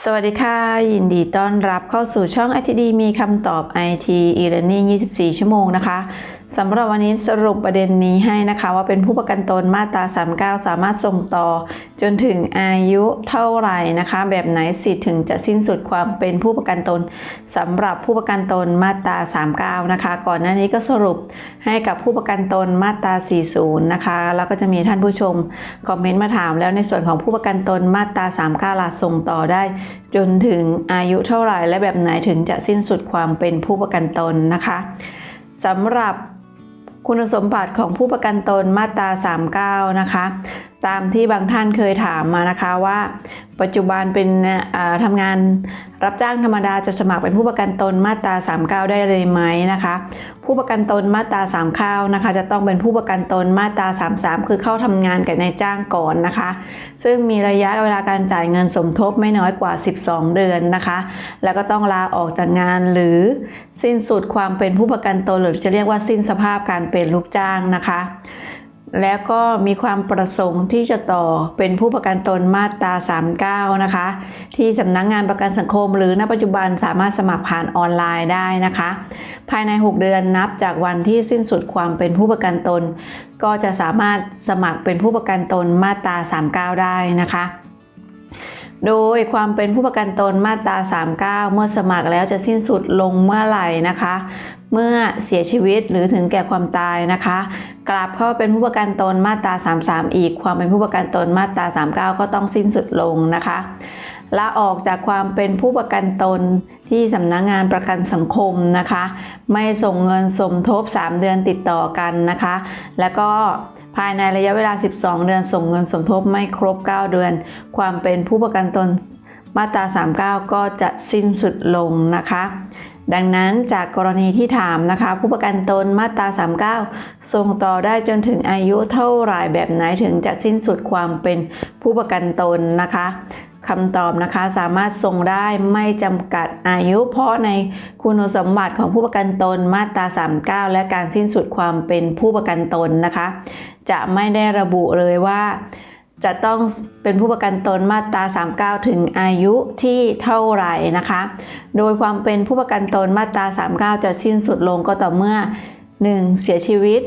สวัสดีค่ะ ยินดีต้อนรับเข้าสู่ช่อง ITD มีคำตอบ IT e-learning 24 ชั่วโมงนะคะสำหรับวันนี้สรุปประเด็นนี้ให้นะคะ ว่าเป็นผู้ประกันตนมาตรา 39 สามารถส่งต่อ จนถึงอายุเท่าไหร่นะคะ แบบไหนสิทธิ์ถึงจะสิ้นสุดความเป็นผู้ประกันตนสำหรับผู้ประกันตนมาตรา 39 นะคะ ก่อนหน้านี้ก็สรุปให้กับผู้ประกันตนมาตรา 40 นะคะ แล้วก็จะมีท่านผู้ชมคอมเมนต์มาถามแล้วในส่วนของผู้ประกันตนมาตรา 39ล่ะส่งต่อได้จนถึงอายุเท่าไหร่และแบบไหนถึงจะสิ้นสุดความเป็นผู้ประกันตนนะคะสำหรับคุณสมบัติของผู้ประกันตนมาตรา 39 นะคะ ตามที่บางท่านเคยถามมานะคะว่า ปัจจุบันเป็นทำงานรับจ้างธรรมดาจะสมัครเป็นผู้ประกันตนมาตรา 39 ได้เลยไหมนะคะ ผู้ประกันตนมาตรา 39 นะคะ จะต้องเป็นผู้ประกันตนมาตรา 33 คือเข้าทำงานกับนายจ้างก่อนนะคะ ซึ่งมีระยะเวลาการจ่ายเงินสมทบไม่น้อยกว่า 12 เดือนนะคะ แล้วก็ต้องลาออกจากงานหรือสิ้นสุดความเป็นผู้ประกันตนหรือจะเรียกว่าสิ้นสภาพการเป็นลูกจ้างนะคะ แล้วก็มีความประสงค์ที่จะต่อเป็นผู้ประกันตนมาตรา 39 นะคะ ที่สำนักงงานประกันสังคม หรือณปัจจุบันสามารถสมัครผ่านออนไลน์ได้นะคะ ภายใน 6 เดือนนับจากวันที่สิ้นสุดความเป็นผู้ประกันตน ก็จะสามารถสมัครเป็นผู้ประกันตนมาตรา 39 ได้นะคะ โดยความเป็นผู้ประกันตนมาตรา 39 เมื่อสมัครแล้วจะสิ้นสุดลงเมื่อไหร่นะคะ เมื่อเสียชีวิตหรือถึงแก่ความตายนะคะ กลับเข้าเป็นผู้ประกันตนมาตรา 33 อีก ความเป็นผู้ประกันตนมาตรา 39 ก็ต้องสิ้นสุดลงนะคะลาออกจากความเป็นผู้ประกันตนที่สำนักงงานประกันสังคมนะคะ ไม่ส่งเงินสมทบ 3 เดือนติดต่อกันนะคะ แล้วก็ ภายในระยะเวลา 12 เดือนส่งเงินสมทบไม่ครบ 9 เดือน ความเป็นผู้ประกันตนมาตรา 39 ก็จะสิ้นสุดลงนะคะ ดังนั้นจากกรณีที่ถามนะคะ ผู้ประกันตนมาตรา 39 ส่งต่อได้จนถึงอายุเท่าไหร่แบบไหนถึงจะสิ้นสุดความเป็นผู้ประกันตนนะคะ คำตอบนะคะสามารถส่งได้ไม่จำกัดอายุ เพราะในคุณสมบัติของผู้ประกันตนมาตรา 39 และการสิ้นสุดความเป็นผู้ประกันตนนะคะ จะไม่ได้ระบุเลยว่า จะต้องเป็นผู้ประกันตนมาตรา 39 ถึงอายุที่เท่าไหร่นะคะ โดยความเป็นผู้ประกันตนมาตรา 39 จะสิ้นสุดลงก็ต่อเมื่อ 1. เสียชีวิต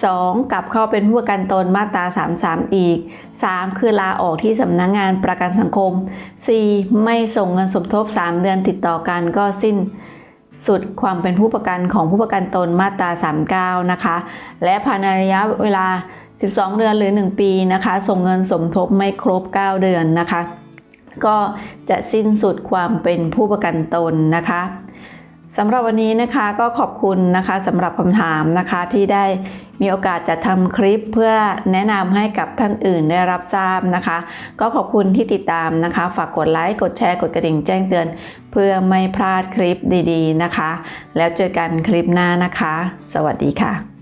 2. กลับเข้าเป็นผู้ประกันตนมาตรา 33 อีก 3. คือลาออกที่สำนักงงานประกันสังคม 4. ไม่ส่งเงินสมทบ 3 เดือนติดต่อกันก็สิ้นสุดความเป็นผู้ประกันของผู้ประกันตนมาตรา 39 นะคะ และภายในระยะเวลา 12 เดือนหรือ 1 ปีนะคะ ส่งเงินสมทบไม่ครบ 9 เดือนนะคะ ก็จะสิ้นสุดความเป็นผู้ประกันตนนะคะ สำหรับวันนี้นะคะก็ขอบคุณนะคะสำหรับคำถามนะคะที่ได้มีโอกาสจะทำคลิปเพื่อแนะนำให้กับท่านอื่นได้รับทราบนะคะ ก็ขอบคุณที่ติดตามนะคะ ฝากกดไลค์กดแชร์กดกระดิ่งแจ้งเตือน เพื่อไม่พลาดคลิปดีๆนะคะ แล้วเจอกันคลิปหน้านะคะ สวัสดีค่ะ